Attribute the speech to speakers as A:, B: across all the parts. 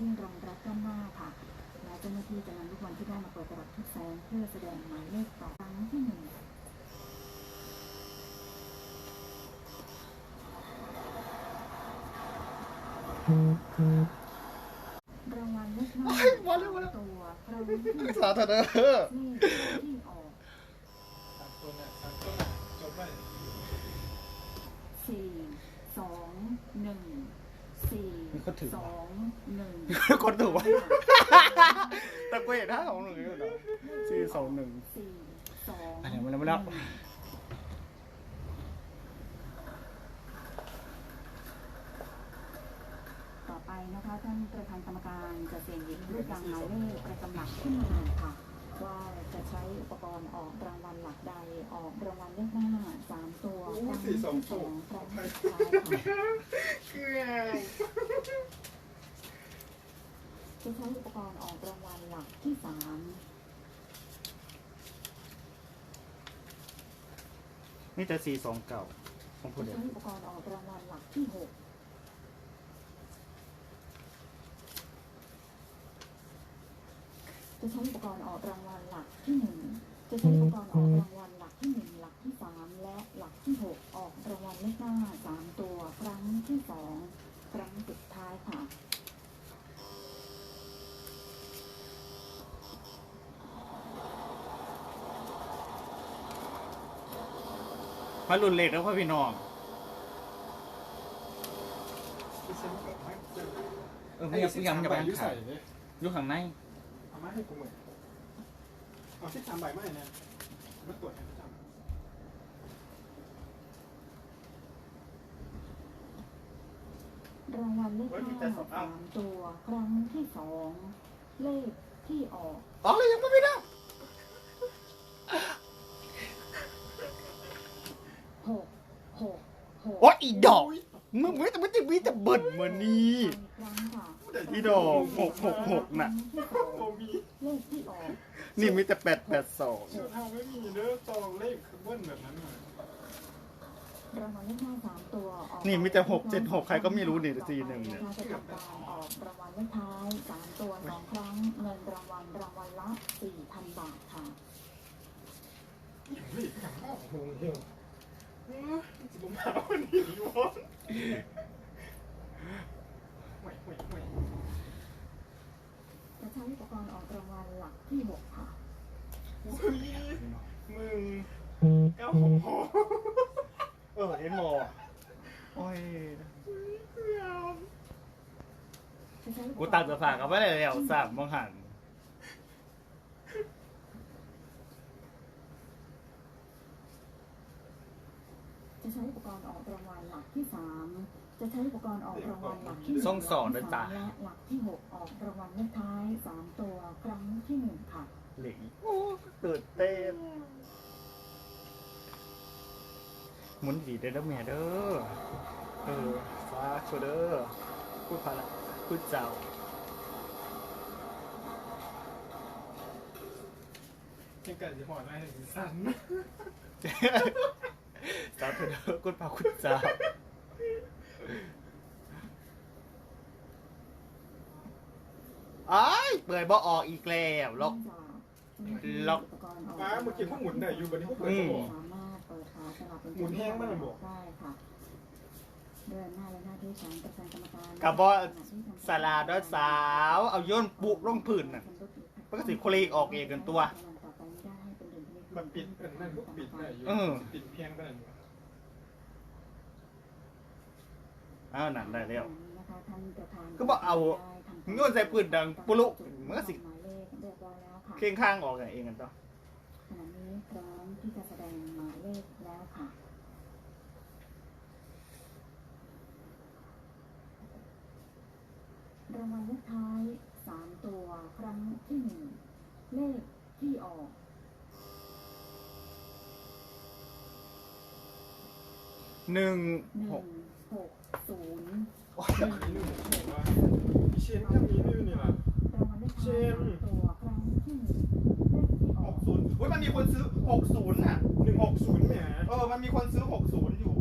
A: ที่รองรับด้านหน้าค่ะ และเจ้าหน้าที่จะนำลูกบอลที่ได้มาเปิดประดับทุกแสงเพื่อแสดงหมายเลขต่อครั้งที่หนึ่งรางวัลเลขหน้า
B: โอ้ยมาแล้วมาแล้ว
A: ตัวครั้งที่หนึ่ง
B: สาธารณะ
A: เลขที่ออก
C: สามตัวน่ะสามตัวน่ะจบไป
A: สี่สองหนึ่งสี่
B: มีคนถือ
A: สองหนึ่ง
B: คนถูกวะแต่กูเห็นห้าสองหนึ่งอยู่นะสี่สองหนึ่ง
A: สี่สอง
B: อันนี้มาแล้วมาแล้ว
A: ต่อไปนะคะท่านประธานกรรมการจะเสี่ยงหยิบลูกยางหมายเลขประจำหลักขึ้นมาค่ะ ว่าจะใช้อุปกรณ์ออกรางวัลหลักใดออกรางวัลเลขหน้าสามตัวครั้งที่สองครั้งสุดท้ายค่ะ
C: เกลือ
A: จะใช้อุปกรณ์ออกรางวัลหลักที่สาม
B: นี่แต่สี่สองเก่าของผู้
A: จะ
B: เดียว
A: ใช้อุปกรณ์ออกรางวัลหลักที่หกจะใช้อุปกรณ์ออกรางวัลหลัก ที่หนึ่งจะใช้อุปกรณ์ออกรางวัลหลักที่หนึ่งหลักที่สามและหลักที่หกออกรางวัลเลขหน้าสามตัวครั้งที่สองครั้งสุดท้ายค่ะ
B: มารุนเล็กแล้วพ่อพี่น้อง
C: ที่ฉันก็ไม่เจอ
B: เออไม่ยังยังจะไป
C: ยุ่
B: ขา
C: ใส่
B: ย
C: เลย
B: อยู่ข้างใน
C: เอามาให้กูเหมือน เอาที่ทำใบไม้เนี่ยมาตรวจให้ประจำ
A: รางวัลเลขหน้าสามตัวครั้งที่สองเลขที่ออก
B: อ๋อเลยยังไม่ได้
A: หกหกหก
B: โอ้ยอีดอกมึงไม่แต่ไม่จะมีแต่เบิดเหมือนนี้
A: ครั้งค่ะ
B: อีดอกหกหกหกน่ะ
C: โอมี
A: เลขที่ออก
B: นี่มีแต่แปดแปดสอง
C: เชื่อทางไม่มีเด้อตองเลขคือเบิ้ลแบบนั้น
A: รางวัลเลขหน้าสามตัวออก
B: นี่มีแต่หกเจ็ดหกใครก็ไม่รู้นี่สี่หนึ่งเนี่ย
A: จะทำการออกรางวัลเลขท้ายสามตัวสองครั้งเงินรางวัลรางวัลละสี่พันบาทค่ะ
C: เฮ้ยอย่างอ้อโหโหจะบุ้มาวันนี้วะห่วยห่วยห่วย
A: จะใช้อุปกรณ์ออกรางวัลหลักที่หกค่ะ
C: อุ้ยมึงเก้าของพอ
B: เออเอ็นโมโอ้ย
C: เกือบ
A: จะใช้อุป
B: กู
A: รณ์
B: ตัดจะฝากกับไว้เลยแล้วสามมองหัน
A: จะใช้อุปกรณ์ออกรางวัลหลักที่สาม จะใช้อุปกรณ์ออกรางวัลหลักที่
B: ส่งสองด้วยจ้ะ
A: และหลักที่หกออกรางวัลเลขท้ายสามตัวครั้งที่หนึ่งค่ะ
B: เหล็กโอ้ตื่นเต้นหมุนดีได้แล้วแม่เด้อเออฟ้าชัวเด้อพูดพาละพูดเจ้า
C: ยังไก่จะหอดอะไรถึงสั่น
B: สาธุเด้อคุณพาคุณเจ้า อ้ายเปิดบ่ออกอีกแล้วล็อก ล็อก
C: ป้าเมื่อกี้พวกหมุนได้อยู่บันนี้พวกเปิด
B: อื
C: ก็
B: ม
C: บอก
A: สามารถเปิดฝาสลับเป็น
C: หมุนแห้งบ้างเหรอบอก
A: ได้ค่ะเดินหน้าและหน้าที่ของประธานกรรมการ
B: กับบ่สาราด้อยสาว เอาโย่นปุลงพื้นน่ะปกติโคลีกออกเองกันตัว
C: มันปิดเป็นนั่นพวกปิดได้อยู่
B: เออ
C: ปิดเพียงไปไหนอยู่
B: อ้าวนั่นได้แล้วก็
A: ก็
B: บอกเอาโยนใส่ปืนดังปุลุมันก็สิ
A: หมายเลขเรียบร้อยแล้วค่ะ
B: เคียงข้างออกกันเองกันต่อ
A: ขณะนี้พร้อมที่จะแสดงหมายเลขแล้วค่ะรางวัลเลขท้ายสามตัวครั้งที่หนึ่งเลขที่ออก
B: หนึ่ง
A: หนึ่
B: หก
A: งหก ศูนย์
B: โอ้ย
C: อันนี้หนูบอกว่าเชนก็มีนี่นี่ล่ะ
A: รางวัลเลขท้ายสามตัวครั้งที่หนึ่งเลขที่อ
B: ห
A: อก
B: กศูนย์อุ้ยมันมีคนซื้อหกศูนย์อะ
C: หนึ่งหกศูนย์แหม
B: เออ มันมีคนซื้อหกศูนย์อยู่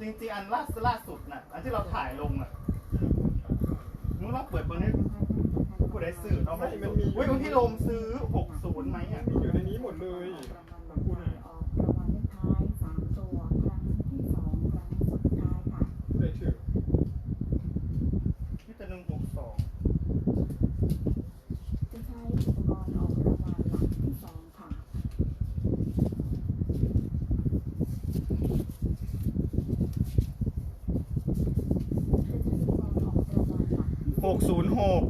B: จริงๆ อันล่าสุดล่าสุดน่ะ อันที่เราถ่ายลงอะมึงลองเปิดเบอร์นี้กูได้ซื้อเนาะมันมีอุ้ยบางที่ลมซื้อ 60ไหมอะ
C: มีอยู่ในนี้หมดเลย
A: รางวัลหลักออกรางวัลเลขท้ายสามตัวครั้งที่สองครั้งสุดท้ายค่ะ
C: เลยถือ
B: ที่จะหนึ่งหกสอง
A: จะใช้อุปกรณ์ออกรางวัลหลักที่สองค่ะ จะใช้อุปกรณ์ออกรางวัลหลักที่
B: หก ศูนย์หก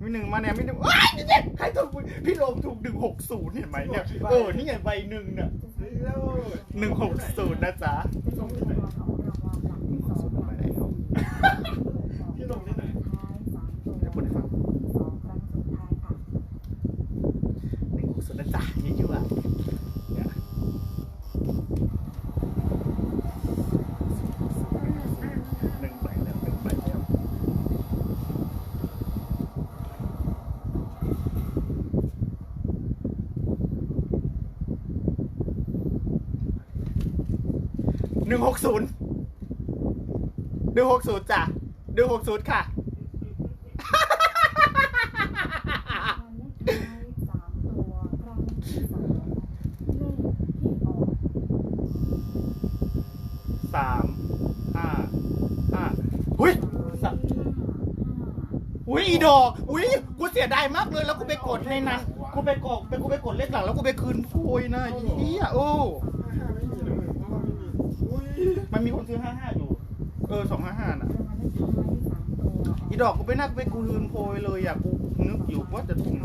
B: มีหนึ่งมาเนี่ยมีหนึ่งอ้ายนี่เนี่ยใครถูกพี่ลมถูกหนึ่งหกศูนย์เห็นไหมเนี่ยเออนี่ไงใบหนึ่งเนี่ย
C: นี่แล้ว
B: หนึ่งหกศูนย์นะจ๊ะ
A: จะใช้อุปกรณ์ออกรางวัลหลักที่สองหลักที่สี่
C: พี่ลงที่ไหน
A: ท้ายสามตัว
B: เดี๋ยวพูดให้ฟัง
A: ที่สองครั้งสุดท้ายค่ะ
B: หนึ่งหกศูนย์นะจ๊ะยั่วๆเนี่ยหนึ่งใบแล้วหนึ่งใบแล้ว หนึ่งหกศูนย์หนึ่งหกศูนย์จ้ะหนึ่งหกศูนย์ค่ะ
A: รางวัลเลขท้ายสามตัวครั้งที่สองเลขที่ออก
B: สามห้าห้าหุ้ยสาม
A: ห้าห้า
B: อุ้ยอีดอกอุ้ยกูเสียดายมากเลยแล้วกูไปกดในนั้น กูไปกดไปกูไปกดเลขหลังแล้วกูไปคืนโพยนะอีเหี้ยโอ้
C: มันมี
B: คนซื้อห้าห้าอยู่ เออสองห้าห้าน่ะ
A: รางวัลเลขท้ายสามตัว
B: อีดอกกูไปนักไปคืนโพยเลยอะกูนึกอยู่ว่าจะถูก
C: ท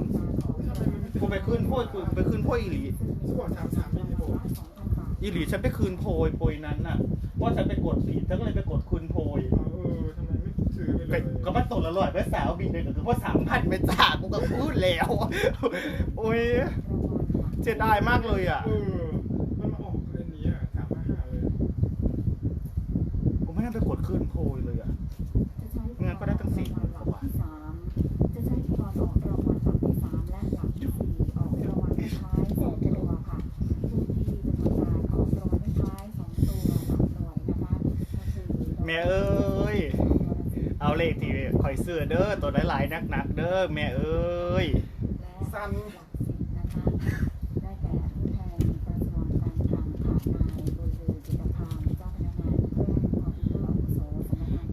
C: ำไมมันไม่
B: กูไปคืนโพยกูไปคืนโพยอีหลี
C: สปอร์ตสามสามไม่ได้บอก
A: สองพันบาท
B: อีหลีฉันไปคืนโพยโพยนั้นน่ะว่าฉันไปกดผิดฉันก็เลยไปกดคืนโพย
C: เออทำไมไม่ซื้อไปเลย
B: ก็มาตกละร้อยไปสาวบินเลยก็คือว่าสามพันไปจ่ากูก็พูดแล้ว โอ้ย
A: รางวัลหลัก
B: เสียดายมากเลยอะ
C: เออ มันมาออกเรนนี้อะสามห้าห้าเลย
B: ผม ไม่ได้ไปกดคืนโพยเลยอะ
A: จะใช้
B: งั้นก็ได้ตั้งสี่
A: รางวัลหลักที่สามจะใช้อุปกรณ์ออกรางวัลหลักที่สามและหลักที่สี่ออกรางวัลเลขท้ายสองตัวค่ะผู้ที่จะทำการออกรางวัลเลขท้ายสองตัวสามหน่วยนะคะก็คือ
B: แม่เอ้ย เอาเลขที่คอยซื้อเด้อตัวหลายๆนักๆเด้อแม่เอ้ย
A: และ
C: สั้
A: น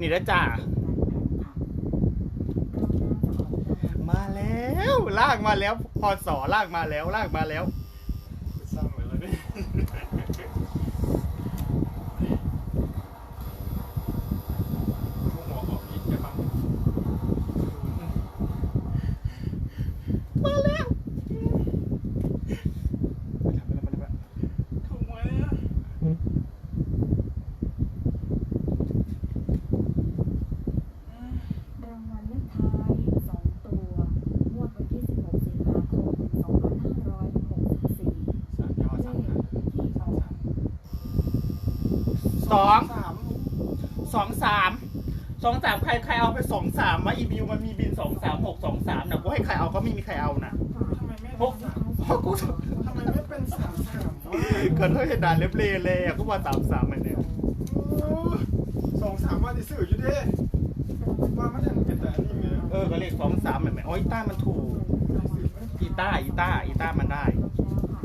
B: นี่นะจ้ามาแล้วลากมาแล้วพอสอลากมาแล้วลากมาแล้ว
C: สร้างเลยแล้วนี่หัวออกอีกนะครับ
B: มาแล้วไปแล้วไปแล้วไปแล้ว
C: ถูกไหมอะ
A: รางวัลเลขท้ายสองตัวงวดวันที่ 16 สิงหาคม 2564
C: สามยอด
A: เล
C: สาม
A: ข
C: หาง
A: ที่ออก
B: สอง
C: สาม
B: ส องสามสองสามใครใครเอาไปสองสามวะอีบิวมันมีบินสองสามหกสองสามนะกูให้ใครเอาก็ไม่มีใครเอานะ
C: ทำไมไม่
B: หกหกกู
C: ทำไมไม่เป็นสามสามวะ
B: เกิดเท่าเหตุการณ์เล็บเล่เลยอะก็มาสามสามเหมือนเนี่ย
C: สองสามวันที่สื่ออยู่ดิว่ามันยังเป็นแต่อันนี้ไง
B: เออก็เลขสองสามเหมือนไหมอ๋ออีต้ามันถูกอีต้าอีต้าอีต้ามันได้
A: ลบแล้วค่ะ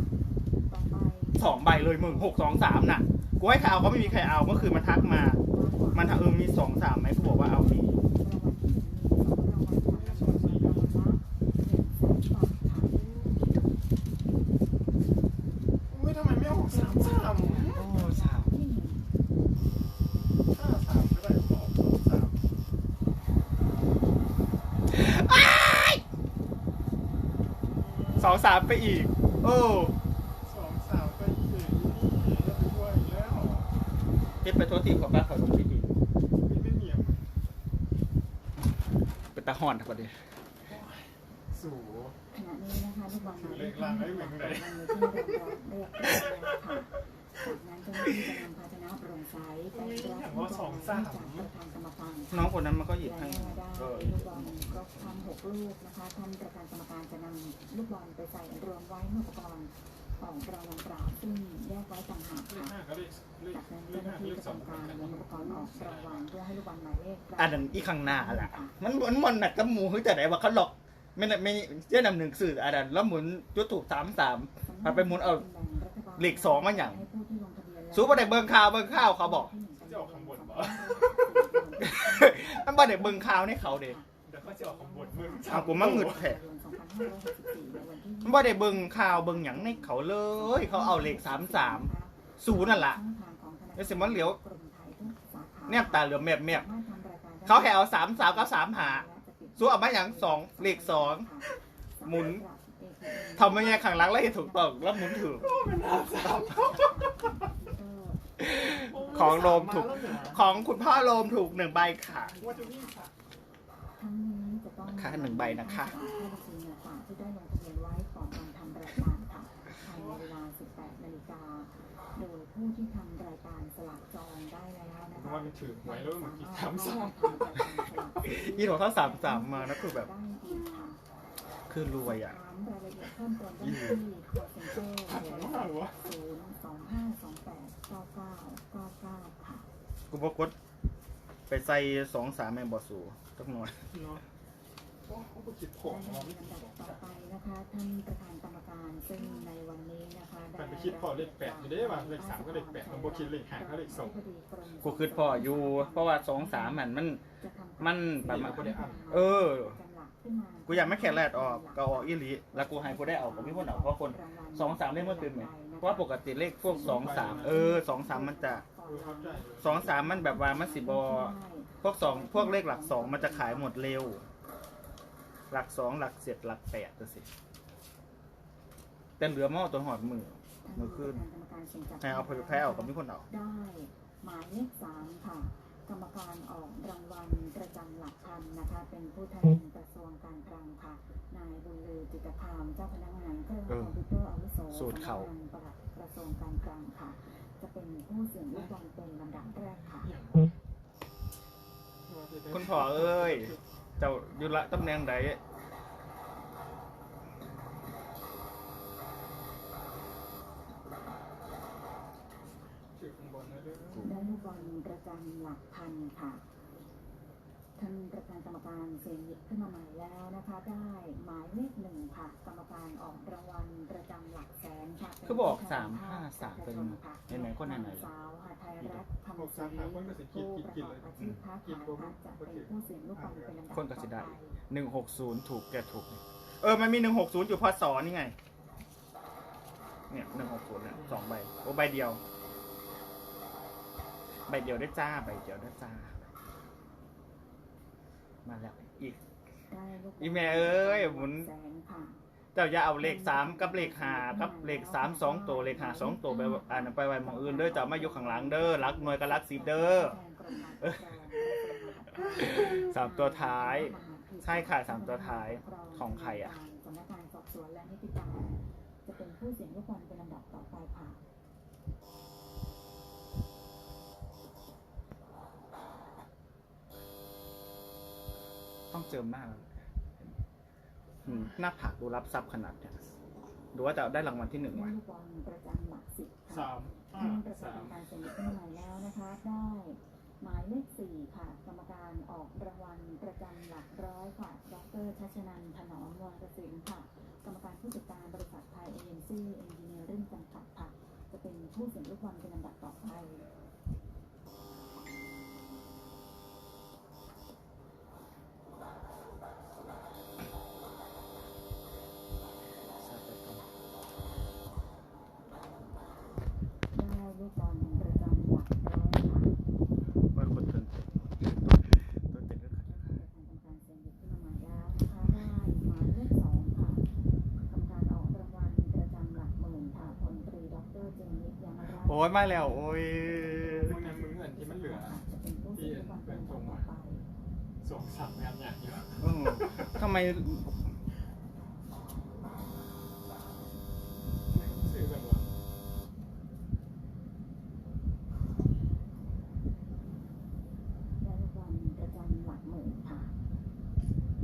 A: ต่อไป
B: สองใบเลยมึงหกสองสามน่ะกูให้ใครเอาก็ไม่มีใครเอาเมื่อคืนมันทักมา มันถามเออมีสองสามไหมกูบอกว่าเอาดี
A: รางวัลที่หนึ่งมีสองรางวัลค่ะรางวัลละหนึ่งแสนบาทค่ะ
C: อุ้ยทำไมไม่ออกสามสาม
B: โอ้สาม
A: ที่หนึ่ง
C: ห้าสามก็ได้ออกสองสาม
B: สองสามไปอีก โอ้
C: สองสามไปอีกนี่จะไปด้วยอีกแล้ว
B: เจ็บไปโทษทีขอป้าขอลงพิธี
C: ไม่ไม่เหนียว
B: เป็นตา ห่อนครับประเดี๋ยว
C: สู
A: ขณะนี้นะคะลูกบอลหมายเลข
C: เลขล่างให้เหมือนกัน
A: วางอยู่ที่รางวัลเลขแรกค่ะจากนั้นเจ้าหน้าที่จะนำภาชนะโปร่งใสไปรับลูกบอลจากประธานกรรมการ
B: น้องคนนั้นมันก็หยิบ
A: และ
B: ให้
A: เมื่อได้ลูกบอลครบทั้งหกลูกนะคะท่านประธานกรรมการจะนำลูกบอลไปใส่รวมไว้ในอุปกรณ์ อออกรางวัลเปล่าซึ่งแยกไว้ต่างหาก
C: เลข
A: ค่ะ
C: ห้ากับเลขเลข
A: จากนั้น
C: เล
A: เจ้า
C: ข
A: หน้า
C: ห้า
A: ที่
C: เลข
A: จะ
C: สอง
A: ทำการนำอุปกรณ์ออกรางวัลเพื่อให้ลูกบอลหมายเลข
B: อันนั้นอีข้างหน้าแหละมันมันมันหนักกับหมูคือแต่ไหนว่าเขาหลอกไม่ได้ไม่เจ๊นำหนึ่งสื่ออันนั้นแล้วหมุนจุดถูกสามสามพาไปหมุนเอาเลขสองมาอย่างสู้ประเด็กเบิ่งข่าวเบิ่งข่าวเขาบอกมันบ่ได้เบิ่งข่าวในเขาเด้
C: แต่เขาจะออกของบทมึง
B: เอากูมาหงึดแท้มันบ่ได้เบิ่งข่าวเบิ่งหยังในเขาเลย เขาเอาเลขสามสามศูนย์นั่นล่ะแล้วสิมันเหลียวแนบตาเหลือมแมบแมบเขาให้เอาสามสามกับสามหาสู้เอามาอย่างสองเลขสองหมุนทำมาไงข้างหลังแล้วเห็นถูกต้องแล้วหมุนถือของโรมถูกของคุณพ่อโรมถูกหนึ่งใบค่ะ
C: ว่าจะวิ่งค่ะ
A: ทั้ง นี้จะต้อง
B: ค่ะหนึ่งใบนะคะ
A: ผู้บัญชีเงินฝากที่ได้ลงทะเบียนไว้ก่อนวันทำรายการค่ะภายในเวลา 18 นาฬิกา โดยผู้ที่ทำรายการสลากจองได้แล้วนะ
C: เพราะ
A: คะ
C: ว่ามันถือหวยแล้วมันกี่สามสาม
B: ยี่ของเขาสามสามมาแล้วคือแบบ
A: ได้อีกค่ะ
B: คือรวยอะ
A: ถามรายละเอียดเพิ่มเติมได้ที่ call center
C: หัน
A: ห
C: ห
A: มา
C: ลั
A: ย
C: ง
A: เล
C: มา
A: ข
C: วะ
A: ศูนย์สองห้าสองแปดเก้าเก้าเก้าเก้าค่ะ
B: กูบอกดไปใส่สองสามแมงบอสูต้องหน่อย
C: เนาะโอ้เขาไปคิดข
A: และ
C: อง
A: ใน
C: เราไม่
A: ลำ
C: ถู
A: ดับ
C: ก
A: ต่อไปนะคะท่านประธานกรรมการซึ่งในวันนี้นะคะ
C: แต่ไปคิดพอเลขแปดไม่ได้ว่าเลขสามก็เลขแปดมันบวกคิดเลขห้าก็เลขสอง
B: กูคือพ่ออยู่ เพราะว่าสองสามมันมันมันประมาณเออ กูอยากไม่แค่แรดออกก็ออกอีหลีแล้วกูให้กูได้เอากับพี่คนเอาเพราะคนสองสามเลขเมื่อคืนไหมเพราะว่าปกติเลขพวกสองสามเออสองสามมันจะ
C: เออเข้าใจ
B: สองสามมันแบบว่ามันสิบอพวกสองพวกเลขหลักสองมันจะขายหมดเร็ว หลักสองหลักเจ็ดหลักแปดตัวสิแต่เหลือหม้อตัวหอดมือ มือขึ้นให้เอาไปแพ้เอากับพี่คนเอา
A: ได้หมายเลขสามค่ะ กรรมการออกรางวัลประจำหลักพันนะคะ เป็นผู้แทนกระทรวงการคลังค่ะ นายบุญลือจิตรคามเจ้าพนักงานเครื่องคอมพิวเตอร์อาวุโส
B: สูตรเขา
A: สำนักงานปลัดกระทรวงการคลังค่ะ จะเป็นผู้เสี่ยงลูกบอลเป็นลำดับแรกค่ะ
B: คุณพ่อเอ้ย เจ้าอยู่ละตำแหน่งใด
C: ถือข้างบนนะเด้อ
A: ได้ลูกบอลประจำหลักพันค่ะ ท่านประธานกรรมการเสียงหยิบขึ้นมาใหม่แล้วนะคะ ได้หมายเลขหนึ่งค่ะ กรรมการออกรางวัลประจำหลักแสนค่ะ
B: คือบอกสามห้าสามเป็นเห็นไหมคนไหนไหน
A: สาวหาไทยรัฐคำศรีผู้ประกอบอาชีพค้าขายนะคะจะเป็นผู้เสี่ยงลูกบอลเป็นลำดับ
B: คนก็
A: ต่อ
B: สิได้
A: ไป
B: หนึ่งหกศูนย์ถูกแกถูก เออ มันมีหนึ่งหกศูนย์อยู่พศนี่ไง เนี่ยหนึ่งหกศูนย์เนี่ยสองใบ โอ้ใบเดียว ใบเดียวได้จ้า ใบเดียวได้จ้า มาแล้วอีก
A: ได้ลูกบล
B: อีแม่เอ้ยหมุน
A: แสนค่ะ
B: เจ้าอย่าเอาเลขสามกับเลขหากับเลขสามสองตัวเลขหาสองตัวไปอ่านไปไว้หมองอื่นเด้อเจ้ามาอยู่ข้างหลังเด้อรักหน่วยกับรักสิบเด้อ สามตัวท้ายใช่ค่ะสามตัวท้ายของใครอะ
A: สำนักงานสอบสวนและนิติการจะเป็นผู้เสี่ยงลูกบอลเป็นลำดับต่อไปค่ะ
B: ต้องเจิมหน้าอืมหน้าผากดูรับทรัพย์ขนาดเนี่ยดูว่าจะได้รางวัลที่หนึ่งไหม
A: ได้ลูกบอลประจำหลักสิบค่ะ
C: สามห้า
A: ท่านประธา
C: สานม
A: การเสนอขึ้นมาแล้วนะคะได้หมายเลขสี่ค่ะ กรรมการออกรางวัลประจำหลักร้อยค่ะ ดรชัชนันท์ถนอมวรศิลป์ค่ะ กรรมการผู้จัดการบริษัทไทยเอ็นซีเอนจิเนียริ่งจำกัดค่ะ จะเป็นผู้เสี่ยงลูกบอลเป็นลำดับต่อไป ได้ลูกบอลประจำหลักร้อยค่ะ
B: ว่าคนเกินตัวเต็มก็ขาด
A: ทางกรรมการเซ็นหยิบขึ้นมาใหม่แล้วนะคะได้หมายเลขสองค่ะกรรมการออกรางวัลประจำหลักหมื่นค่ะพลตรีดรเจนิสยามราช
B: โอ้ยมาแล้ว โอ้ย
C: มึงเนี่ยมึงเงินที่มันเหลือ
A: จะเป็นผู้เสียความเป็นต่อไป
C: สองสามงานอย่างเดียว
B: เออทำไม
C: ซื้อกันวะ
A: และลูกบอลประจำหลักหมื่นค่ะ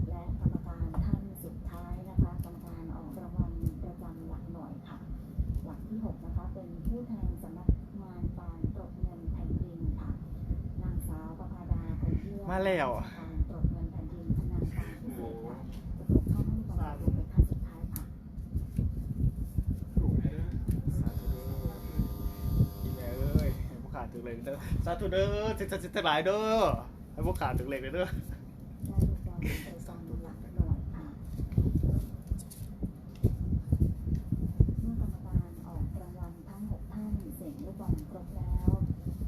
A: และกรรมการท่านสุดท้ายนะคะ กรรมการออกรางวัลประจำหลักหน่วยค่ะ หลัก
B: แล้ว
A: การตรวจเงินแผ่นดินชำนาญการพิเศษค่ะจะเปิดช่องให้บริการลง เป็นขั้นสุดท้า
B: ธุเด้ออีแล้วขาดถึงเลยเด้อสาธุเด้อจะจะจะจะหลายเด้อให้พวกขาดถึงเลยเด้อ
A: ได้ลูกบอลเป็นซองหลักหน่วยค่ะเมื่อกรรมการออกรางวัลทั้งหกท่านเสียงลูกบอลครบแล้ว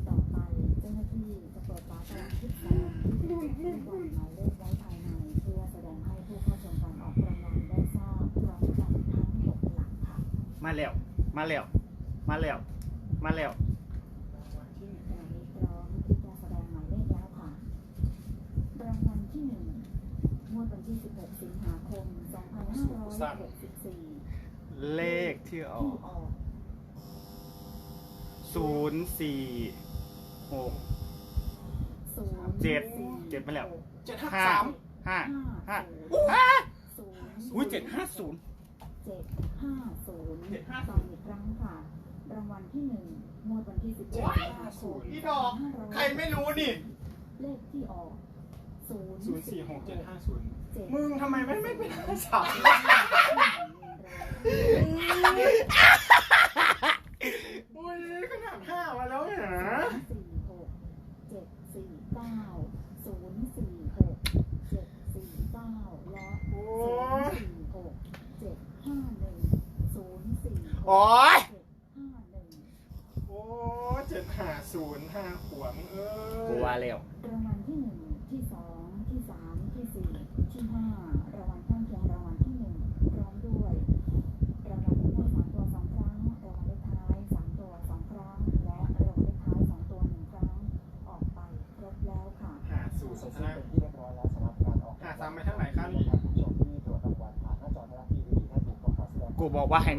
A: ต่อไปเจ้าหน้าที่จะเปิดฝาการคิดแสดงที่ลูกบอลหมายเลขไว้ภายในเพื่อแสดงให้ผู้เข้าชมการออกรางวัลได้ทราบพร้อมกันทั้งหกหลักค่ะ
B: มาแล้ว มาแล้ว มาแล้ว มาแล้ว
A: ที่ขณะนี้พร้อมที่จะแสดงหมายเลขแล้วค่ะ รางวัลที่หนึ่งงวดวันที่ 16 สิงหาคม 2564
B: เลขที่ออ
A: ที่
B: ก
A: ออก
B: ศูนย์สี่หก
A: ศูนย์
B: เจ็ด
A: สี่
B: เจ็ดไปแล้ว
C: เจ็ดห้า
B: ห้า
C: สาม
B: ห้า
A: ห้า
B: ห้า
A: ศูนย์
B: ห้า
A: ศูนย์
B: อุ้ยเจ็ดห้าศูนย์
A: เจ็ดห้าศูนย์
C: เจ็ดห้า
A: ฟังอีกครั้งค่ะ รางวัลที่หนึ่งงวดวันที่17สิงหาคม
C: อีดอกใครไม่รู้นี่
A: เลขที่ออก ศูนย์
C: ศูนย์สี่หกเจ็ดห้าศูนย์
A: เจ็ด
C: มึงทำไมไม่ไม่เป็นห้าสามอุ้ยขนาดห้ามาแล้วเนี่ย
A: สี่หกเจ็ดสี่เก้าศูนย์สี่หกเจ็ดสี่เก้าและ
C: โอ้
A: ศูนย์
C: ย
A: สี่หกเจ็ดห้าหนึ่งศูนย์สี่หก
B: โอ้ย
A: เจ็ดห้าหนึ่ง
C: โอ้เจ็ดห้าศูนย์ห้าขวบมึงเอ้ย
B: กูว่าแล้ว
A: รางวัลที่หนึ่ง บ
D: อกว่า
B: ให้